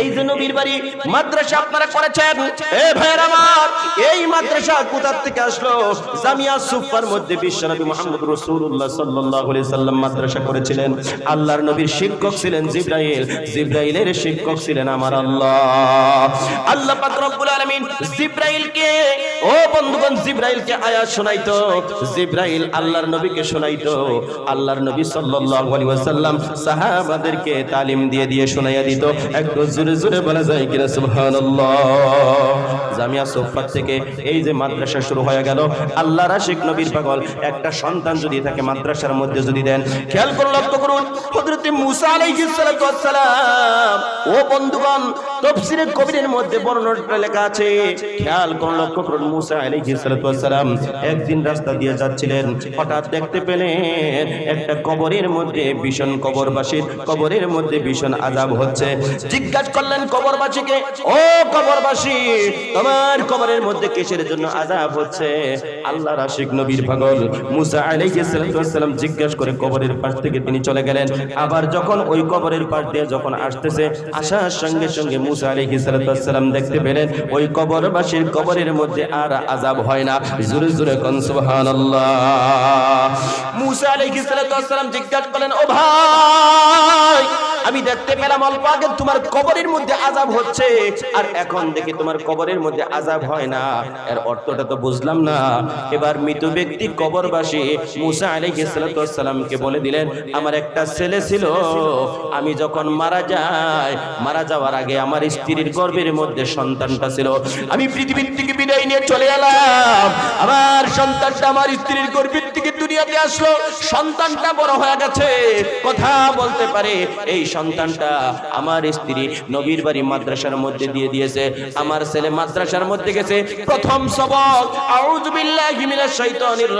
এই যে নবীর বাড়ি মাদ্রাসা আপনারা করেছেন। এ ভাইয়ের আমার, এই মাদ্রাসা কোথা থেকে আসলো? জামিয়া সুফার মধ্যে বিশ্বনবী মুহাম্মদ আলাইহি সাল্লাম মাদ্রাসা করেছিলেন। আল্লাহর নবীর শিক্ষক ছিলেন জিব্রাইল। জিব্রাইলের শিক্ষক ছিলেন আমার আল্লাহ। আল্লাহ পাক রব্বুল আলামিন জিব্রাইলকে, ও বন্ধুগণ, জিব্রাইলকে আয়াত শোনাইতো। জিব্রাইল আল্লাহর নবীকে শোনাইতো। আল্লাহর নবী সাল্লাল্লাহু আলাইহি ওয়াসাল্লাম সাহাবাদেরকে তালিম দিয়ে দিয়ে শোনাইয়া দিত। একটু জোরে জোরে বলা যায় কিনা জামিয়া সোফাত থেকে এই যে মাদ্রাসা শুরু হয়ে গেল আল্লাহ রাশিক নবীর পাগল, একটা সন্তান যদি থাকে মাদ্রাসার মধ্যে যদি দেন, খেয়াল করে লক্ষ্য করুন হজরত মুসা আলাইহিস সালাম ও বন্ধুগণ, তাফসীরে কবিরের মধ্যে বর্ণনাটা লেখা আছে। খেয়াল করে লক্ষ্য করুন, মুসা আলাইহিস সালাম একদিন রাস্তা দিয়ে যাচ্ছিলেন। হঠাৎ দেখতে পেলেন একটা কবরের মধ্যে ভীষণ কবরবাসীর, কবরের মধ্যে ভীষণ আযাব হচ্ছে। জিজ্ঞাসা করলেন কবরবাসীকে, ও কবরবাসী, তোমার কবরের মধ্যে কিসের জন্য আযাব হচ্ছে? আল্লাহ রাশিক নবীর পাগল মুসা আলাইহিস সালাম জিজ্ঞাসা করে কবরের পাশ থেকে তিনি চলে গেলেন। আবার যখন ওই কবরের পাশ দিয়ে যখন আসতেছে আসার সঙ্গে সঙ্গে মুসা আলাইহিস সালাম দেখতে পেলেন, ওই কবরবাসীর কবরের মধ্যে আর আজাব হয় না। জোরে জোরে কোন, সুবহানাল্লাহ। মুসা আলাইহিস সালাম জিজ্ঞাসা করলেন, ও ভাই! আমি দেখতে পেলাম অল্প আগে তোমার কবরের মধ্যে আজাব হচ্ছে। আর এখন দেখি তোমার কবরের মধ্যে আজাব হয় না। এর অর্থটা তো বুঝলাম না। এবার মৃত ব্যক্তি কবরবাসী মুসা আলাইহিস সালামকে বলে দিলেন, আমার একটা ছেলে ছিল। আমি যখন মারা যাই, মারা যাওয়ার আগে আমার স্ত্রীর গর্ভের মধ্যে সন্তানটা ছিল। আমি পৃথিবীর থেকে বিদায় নিয়ে চলে এলাম। আমার সন্তানটা আমার স্ত্রীর গর্ভের থেকে দুনিয়াতে আসলো। সন্তানটা বড় হয়ে গেছে। কথা বলতে পারে, এই সন্তানটা আমার স্ত্রী নবীর বাড়ি মাদ্রাসার মধ্যে দিয়ে দিয়েছে। আমার ছেলে মাদ্রাসার মধ্যে গেছে। প্রথম সবক, আউযু বিল্লাহি মিনাশ শাইতানির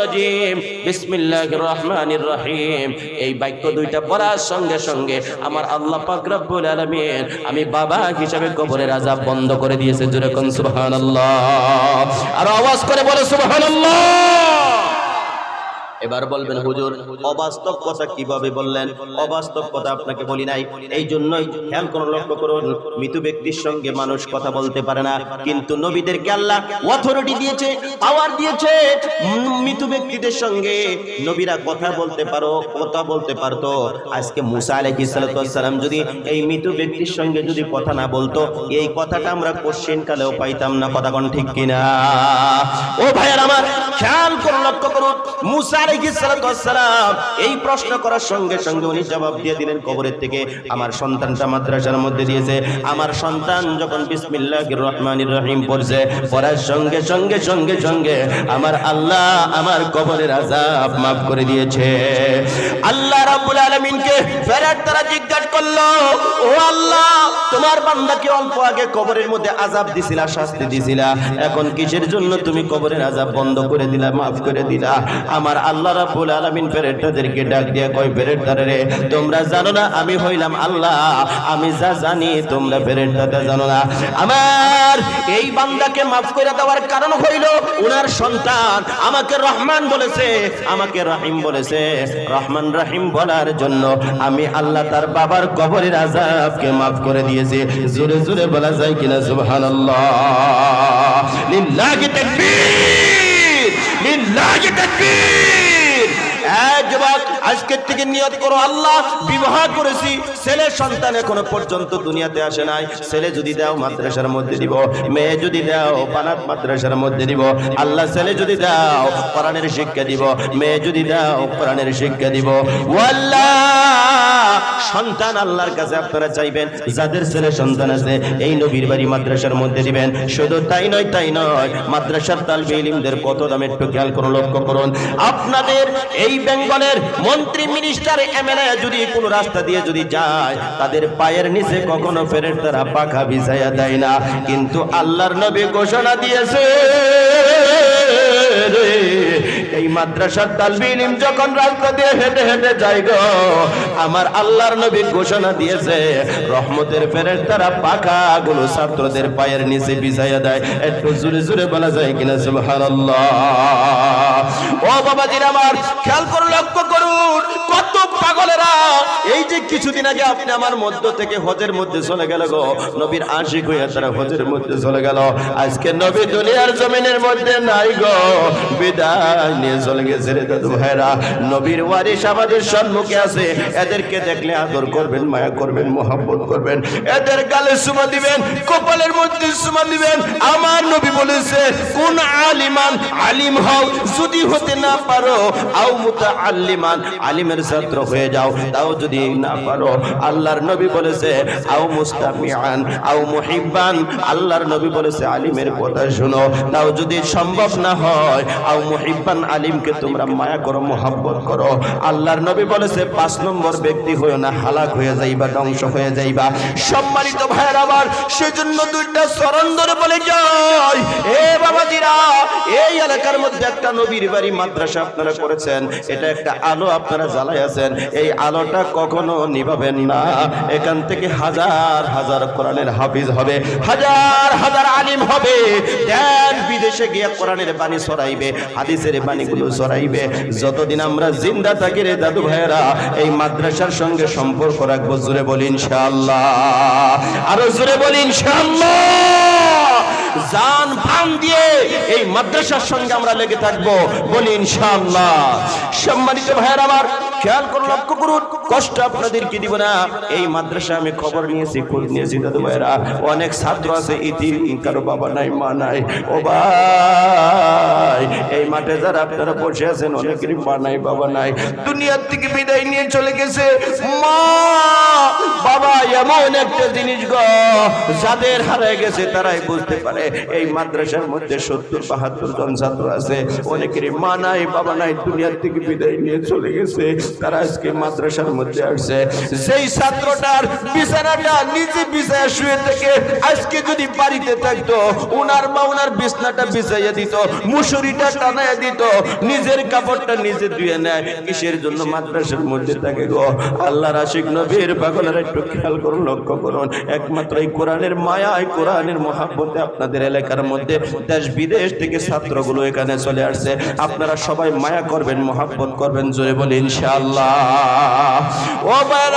বিসমিল্লাহির রহমানির রহিম। এই বাক্য দুইটা পড়ার সঙ্গে সঙ্গে আমার আল্লাহ পাক রব্বুল আলামিন, আমি বাবা হিসাবে কবরের আযাব বন্ধ করে দিয়েছে। জোরে কোন সুবহানাল্লাহ। আর আওয়াজ করে বলে সুবহানাল্লাহ। এবার বলবেন, হুজুর, অবাস্তব কথা কীভাবে বললেন? অবাস্তব কথা আপনাকে বলি নাই। এই জন্যই খেয়াল করে লক্ষ্য করুন, মৃত ব্যক্তির সঙ্গে মানুষ কথা বলতে পারে না। কিন্তু নবীদেরকে আল্লাহ অথরিটি দিয়েছে পাওয়ার দিয়েছে। মৃত ব্যক্তিদের সঙ্গে নবীরা কথা বলতে পারো, কথা বলতে পারতো। আজকে মুসা আলাইহিস সালাম যদি এই মৃত ব্যক্তির সঙ্গে যদি কথা না বলতো, এই কথাটা আমরা কোশ্চেন কালেও পাইতাম না। কথা কোন ঠিক কিনা? ও ভাইয়ার আমার খেয়াল করে লক্ষ্য করুন, মুসা আলাইহিস সালাম এই প্রশ্ন করার সঙ্গে সঙ্গে উনি জবাব দিয়ে দিলেন কবরের থেকে, আমার সন্তানটা মাদ্রাসার মধ্যে দিয়েছে, আমার সন্তান যখন বিসমিল্লাহির রহমানির রহিম পড়ছে, পড়ার সঙ্গে সঙ্গে সঙ্গে সঙ্গে আমার আল্লাহ আমার কবরের আযাব মাফ করে দিয়েছে। আল্লাহ রাব্বুল আলামিনকে ফেরেশতারা জিজ্ঞাসা করল, ও আল্লাহ, তোমার বান্দাকে অল্প আগে কবরের মধ্যে আযাব দিছিলা, শাস্তি দিছিলা? এখন কিসের জন্য তুমি কবরের আযাব বন্ধ করে দিলা, মাফ করে দিলা। আমার আল্লাহ রাব্বুল আলামিন ফেরেশতাদেরকে ডাক দিয়া কয়, ফেরেশতারা রে, তোমরা জানো না, আমি হইলাম আল্লাহ। আমি যা জানি, তোমরা ফেরেশতারা জানো না। আমার এই বান্দাকে মাফ করে দেওয়ার কারণ হইল উনার সন্তান। আমাকে রহমান বলেছে, আমাকে রহিম বলেছে। রহমান রহিম বলার জন্য আমি আল্লাহ তার বাবার কবরের আযাবকে মাফ করে দিয়েছে। জোরে জোরে বলা যায় কিনা, সুবহানাল্লাহ। লিল্লাহি তাকবীর। লিল্লাহি তাকবীর। এই যুবক আজকের থেকে নিয়ত করো, আল্লাহ বিবাহ করেছি, ছেলে সন্তান এখনও পর্যন্ত দুনিয়াতে আসে নাই। ছেলে যদি দাও, মাদ্রাসার মধ্যে দিব। মেয়ে যদি দাও পানাত মাদ্রাসার মধ্যে দিব। আল্লাহ ছেলে যদি দাও, কোরআনের শিক্ষা দিব। মেয়ে যদি দাও, কোরআনের শিক্ষা দিব। ওয়াল্লাহ! সন্তান আল্লাহর কাছে আপনারা চাইবেন, যাদের ছেলে সন্তান আছে, এই নবীর বাড়ি মাদ্রাসার মধ্যে দিবেন। শুধু তাই নয় তাই নয়, মাদ্রাসার তালবে ইলিমদের কত দামে একটু খেয়াল করুন লক্ষ্য করুন। আপনাদের এই বেঙ্গলের মন্ত্রী মিনিস্টার এমএলএ যদি কোনো রাস্তা দিয়ে যদি যায়, তাদের পায়ের নিচে কখনো ফেরের তারা পাখা বিছাইয়া দেয় না। কিন্তু আল্লাহর নবী ঘোষণা দিয়েছে এই মাদ্রাসার তালবিলিম যখন রাস্তা দিয়ে হেঁটে হেঁটে যাই গো আমার আল্লাহর নবী ঘোষণা দিয়েছে, রহমতের ফেরের তারা পাখা গুলো ছাত্রদের পায়ের নিচে বিছাইয়া দেয়। একটু জুড়ে জুড়ে বলা যায় কিনা, সুবহানাল্লাহ। ও বাবাজির আমার, খেয়াল করে লক্ষ্য করুন, কত পাগলেরা, এই যে কিছুদিন আগে আপনি আমার মধ্য থেকে হজের মধ্যে চলে গেল গো, নবীর আশিক হইয়া তারা হজের মধ্যে চলে গেল। আজকে নবী দুনিয়ার জমিনের মধ্যে নাই গো, বিদায়। নিয়ে চলে গেছে রে দাদু ভাইরা। নবীর ওয়ারিস আমাদের সম্মুখে আছে। এদেরকে দেখলে আদর করবেন, মায়া করবেন মোহাম্মত করবেন। এদের গালে সুমা দিবেন, কপালের মধ্যে সুমা দিবেন। আমার নবী বলেছে, কোন আলিমান আলিম হও, যদি হতে না পারো, আও মুতা আলিমান আলিমের ছাত্র হয়ে যাও। তাও যদি না পারো, আল্লাহর নবী বলেছে, আও মুস্তামিআন, আও মুহিব্বান। আল্লাহর নবী বলেছে, আলিমের কথা শুনো। তাও যদি সম্ভব না হয়, আও মুহিব্বান আলিমকে তোমরা মায়া করো, মোহাব্বত করো। আল্লাহর নবী বলেছে, পাঁচ নম্বর ব্যক্তি হয়েও না, হালাক হয়ে যাইবা, ধ্বংস হয়ে যাইবা। সম্মানিত ভাইয়ের আবার, সেজন্য দুইটা স্মরণ ধরে বলে যাই এ এলাকার মধ্যে একটা নবীর বাড়ি মাদ্রাসা আপনারা করেছেন, এটা একটা আলো আপনারা জ্বালাই আছেন। এই আলোটা কখনো নিভাবেন না। এখান থেকে হাজার হাজার কোরআনের হাফিজ হবে, হাজার হাজার আলিম হবে। দেশ বিদেশে গিয়ে কোরআনের বাণী ছড়াইবে, হাদিসের বাণীগুলো ছড়াইবে। যতদিন আমরা জিন্দা থাকি রে দাদু ভাইয়েরা, এই মাদ্রাসার সঙ্গে সম্পর্ক রাখব, জোরে বলি ইনশাআল্লাহ। আরও জোরে বলি ইনশাআল্লাহ। জান ভান দিয়ে এই মাদ্রাসার সঙ্গে আমরা লেগে থাকব। বলি ইনশাআল্লাহ। সম্মানিত ভাইয়ের আমার, খেয়াল করুন লক্ষ্য করুন। কষ্ট আপনাদেরকে দিব না? এই মাদ্রাসা আমি খবর নিয়েছি, খোঁজ নিয়েছি, দাদু ভাইরা অনেক ছাত্র আছে ইতি কারও বাবা নাই, মা নাই। ও ভাই, এই মাঠে যারা আপনারা বসে আছেন, অনেকেরই মা নাই, বাবা নাই। দুনিয়ার থেকে বিদায় নিয়ে চলে গেছে। মা, বাবা, এমন একটা জিনিস গো, যাদের হারায় গেছে, তারাই বুঝতে পারে। এই মাদ্রাসার মধ্যে সত্তর, বাহাত্তর জন ছাত্র আছে। অনেকেরই মা নাই, বাবা নাই, দুনিয়ার থেকে বিদায় নিয়ে চলে গেছে। তারা আজকে মাদ্রাসার মধ্যে আসছে। সেই ছাত্রটার বিছানাটা নিজে বিছায় শুয়ে থেকে আজকে যদি বাড়িতে থাকতো, উনার মা উনার বিছনাটা বিছাইয়া দিত, মুসুরিটা টানাইয়া দিত, নিজের কাপড়টা নিজে ধুয়ে নেয়। কিসের জন্য মাদ্রাসার মধ্যে থাকে গো? আল্লাহর আশিক নবীর পাগলের একটু খেয়াল করুন, লক্ষ্য করুন। একমাত্র এই কোরআনের মায়া এই কোরআনের মহাব্বতে আপনাদের এলাকার মধ্যে দেশ বিদেশ থেকে ছাত্রগুলো এখানে চলে আসছে। আপনারা সবাই মায়া করবেন, মহাব্বত করবেন, জোরে বলে ইনশাআল্লাহ। ও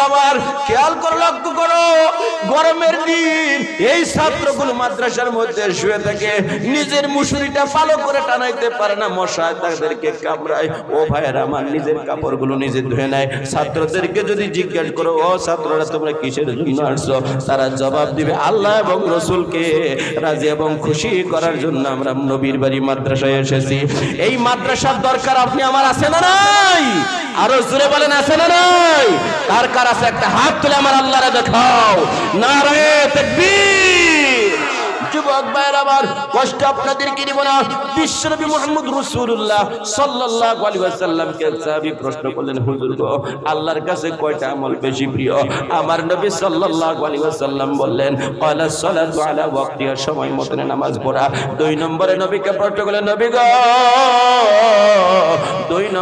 আমার, খেয়াল করে লক্ষ্য করো, গরমের দিন এই ছাত্রগুলো মাদ্রাসার মধ্যে শুয়ে থাকে, নিজের মুসুরিটা করে টানাইতে পারে না তাদেরকে কামড়ায়। ও ভাইয়ের আমার, নিজের নিজে ধুয়ে নেয়। ছাত্রদেরকে যদি জিজ্ঞেস করো, ও ছাত্ররা, তোমরা কিসের জন্য আসছো? তারা জবাব দিবে, আল্লাহ এবং রসুলকে রাজি এবং খুশি করার জন্য আমরা নবীর বাড়ি মাদ্রাসায় এসেছি। এই মাদ্রাসার দরকার আপনি আমার আছে না নাই? আরও জোরে বলেন, আছে না নাই? কার কার আছে? একটা হাত তুলে আমার আল্লাহরে দেখাও। নারে না। প্রশ্ন করলেন, হুজুর গো, আল্লাহর কাছে আমার নবী বললেন সময় মতন নামাজ পড়া। দুই নম্বরে নবীকে প্রশ্ন করলেন, নবী গো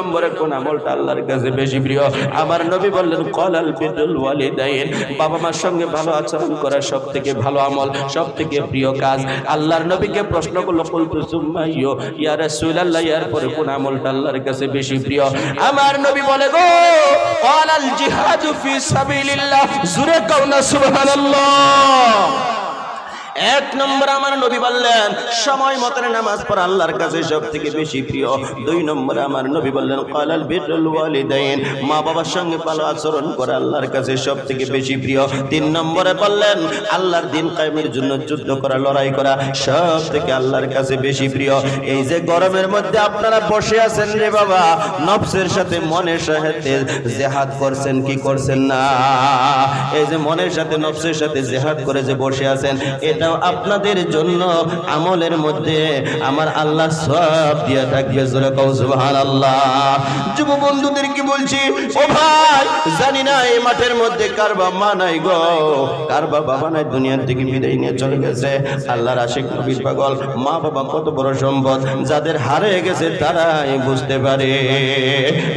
নম্বরে কোন আমলটা আল্লাহর কাছে বেশি প্রিয়? আমার নবী বললেন, কলাল বিরুল ওয়ালিদাইন। বাবা মার সঙ্গে ভালো আচরণ করা সব থেকে ভালো আমল সব থেকে প্রিয় কাজ। আল্লাহর নবীকে প্রশ্ন করল, কুলতু সুম্মা ইয়ো, ইয়া রাসূলুল্লাহ। ইয়ার পরে কোন আমলটা আল্লাহর কাছে বেশি প্রিয়? আমার নবী বলে, গো, কলাল জিহাদু ফি সাবিলিল্লাহ। জুরে কাউনা সুবহানাল্লাহ। এক নম্বর আমার নবী বললেন, সময় মতন নামাজ পড়া আল্লাহর কাছে সব থেকে বেশি প্রিয়। দুই নম্বর আমার নবী বললেন, কালাল বিরুল ওয়ালিদাইন মা বাবার সঙ্গে ভালো আচরণ করা আল্লাহর কাছে সব থেকে বেশি প্রিয়। তিন নম্বরে বললেন, আল্লাহর দিন কায়েমের জন্য যুদ্ধ করা, লড়াই করা সব থেকে আল্লাহর কাছে বেশি প্রিয়। এই যে গরমের মধ্যে আপনারা বসে আছেন রে বাবা, নফসের সাথে মনের সাথে জেহাদ করছেন কি করছেন না? এই যে মনের সাথে, নফসের সাথে জেহাদ করে যে বসে আছেন এটাও আপনাদের জন্য আমলের মধ্যে। আমার আল্লাহ সব দিয়ে থাকবে, জোরে সুবহানাল্লাহ। যুব বন্ধুদের কি বলছি, ও ভাই, জানি না এই মাঠের মধ্যে কার বাবা নাই গো। কার বাবা নাই দুনিয়ার থেকে বিদায় নিয়ে চলে গেছে। আল্লাহর আশিক নবীর পাগল, মা বাবা কত বড় সম্পদ। যাদের হারিয়ে গেছে তারাই বুঝতে পারে।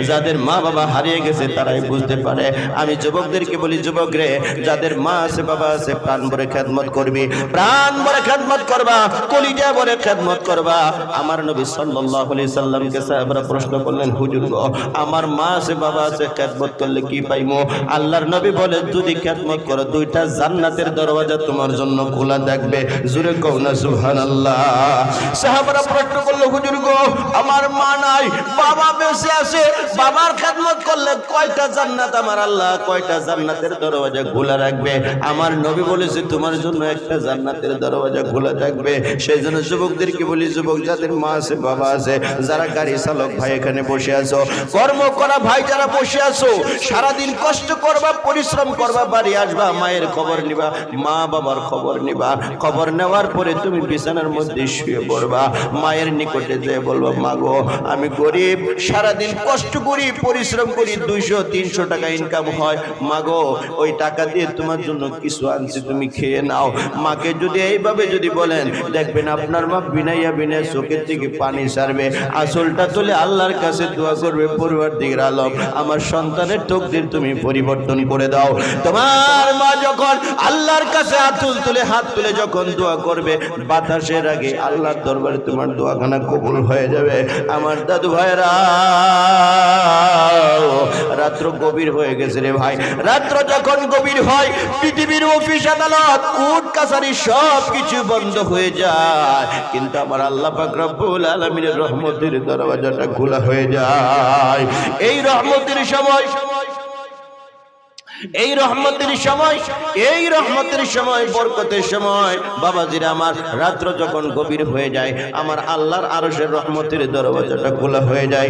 যাদের মা বাবা হারিয়ে গেছে তারাই বুঝতে পারে। আমি যুবকদেরকে বলি, যুবক রে, যাদের মা আছে, বাবা আছে, প্রাণ ভরে খেদমত করবি। প্রাণ ভরে খেদমত করবা, কলিজা ভরে খেদমত করবা। আমার নবী সাল্লাল্লাহু আলাইহি সাল্লামকে সাহাবারা প্রশ্ন করলেন, হুজুর গো, আমার মা আছে, বাবা আছে, খেদমত করলে কি পাইমো? আল্লাহর নবী বলে, যদি খেদমত করো, দুইটা জান্নাতের দরওয়াজা তোমার জন্য খোলা থাকবে। জুরে কও না, সুবহানাল্লাহ। সাহাবারা প্রশ্ন করল, হুজুর গো, আমার মা নাই, বাবা বেঁচে আছে, বাবার খেদমত করলে কয়টা জান্নাত আমার আল্লাহ, কয়টা জান্নাতের দরওয়াজা খোলা রাখবে? আমার নবী বলেছে, তোমার জন্য একটা জান্নাতের দরওয়াজা খোলা থাকবে। সেই জন্য যুবকদেরকে বলি, যুবক যাদের মা আছে, বাবা আছে, যারা গাড়ি চালক, ভাই এখানে বসে আছো, কর্ম করা ভাই যারা বসে আছো, সারাদিন কষ্ট করবা, পরিশ্রম করবা, বাড়ি আসবা, মায়ের খবর নিবা, মা বাবার খবর নিবা, খবর নেওয়ার পরে তুমি বিছানার মধ্যে শুয়ে পড়বা, মায়ের নিকটে যেয়ে বলবা, মা গো, আমি গরিব, সারাদিন কষ্ট করি, পরিশ্রম করি, দুইশো, তিনশো টাকা ইনকাম হয়। মা গো, ওই টাকা দিয়ে তোমার জন্য কিছু আনছি, তুমি খেয়ে নাও। মাকে যদি এইভাবে যদি বলেন, দেখবেন আপনার মা বিনাইয়া বিনাই চোখের থেকে পানি সারবে। আসলটা তুলে আল্লাহর কাছে দোয়া করবে পরিবার দিকের আলম আমার সন্তানের তকদির তুমি পরিবর্তন করে দাও। তোমার মা যখন আল্লাহর কাছে আতুল তুলে হাত তুলে যখন দোয়া করবে, বাতাসের আগে আল্লাহর দরবারে তোমার দোয়াখানা কবুল হয়ে যাবে। আমার দাদু ভাইরা রাত্র গভীর হয়ে গেছে রে ভাই। রাত্র যখন গভীর হয়, পৃথিবীর অফিস আদালত, কোর্ট কাছারি সব কিছু বন্ধ হয়ে যায়। কিন্তু আমার আল্লাহ রব্বুল আলামিনের রহমতের দরওয়াজাটা খোলা হয়ে যায়। এই রহমতের সময় সময়, এই রহমতের সময়, এই রহমতের সময়, বরকতের সময়, বাবাজিরা আমার রাত্র যখন গভীর হয়ে যায়, আমার আল্লাহর আরশের রহমতের দরওয়াজাটা খোলা হয়ে যায়।